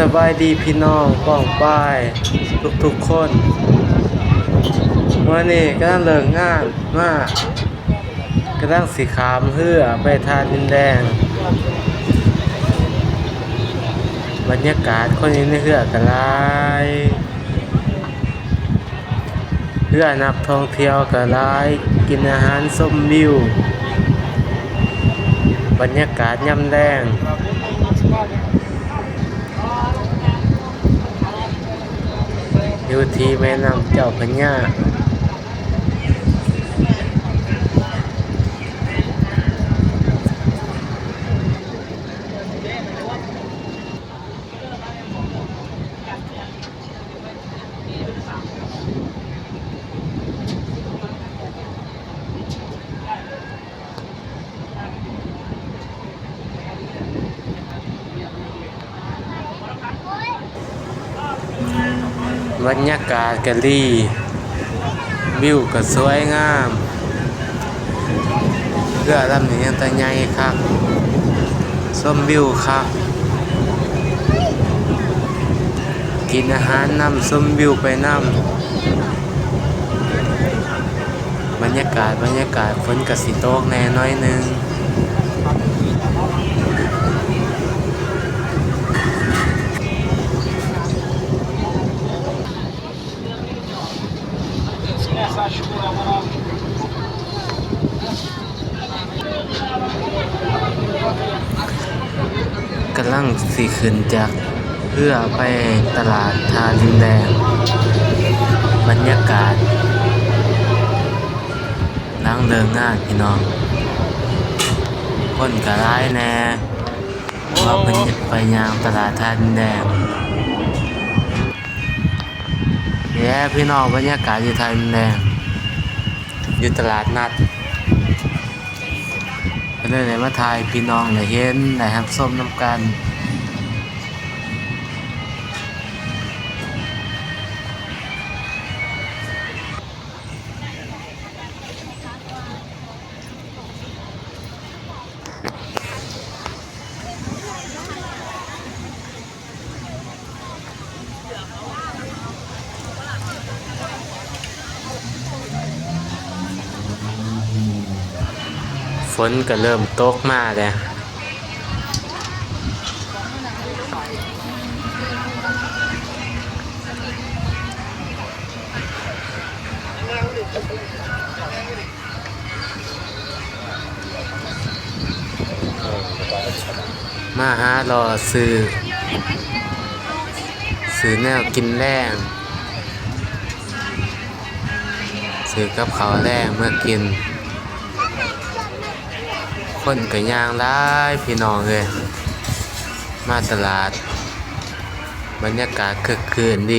สบายดีพี่น้องป้องป้ายทุกทุกๆคนวันนี้กำลังเลิกงานมากกำลังสีขามเพื่อไปทานดินแดง บรรยากาศคนนี้ในเหือกกันหลายเพื่อนักท่องเที่ยวกันหลายกินอาหารส้มวิว บรรยากาศย่ำแดง อยู่ที่แม่น้ำเจ้าพระยา บรรยากาศกะลีวิวก็สวยงามเรือลำนี้ยังต่ใหญ่ครับส้มวิวครับกินอาหารนำส้มวิวไปนำบรรยากาศบรรยากาศฝนกสิโตกแน่น้อยนึง กำลังสีขึ้นจากเพื่อไปตลาดทาดินแดง บรรยากาศนั่งเลิงงานพี่น้อง คนกระไรแน่ว่าเป็นไปยางตลาดทาดินแดงแย่พี่น้องบรรยากาศอยู่ทาดินแดง อยู่ตลาดนัดก็เลยได้มาถ่ายพี่น้องเลยเห็นนะครับส้มน้ำกัน นก็เริ่มตกมาแล้วมาหารอซื้อซื้อแนวกินแรงซื้อกับเขาวแรงเมื่อกิน คนก็ย่างไลายพี่น้องเลยมาตลาด บรรยากาศคึกคืนดี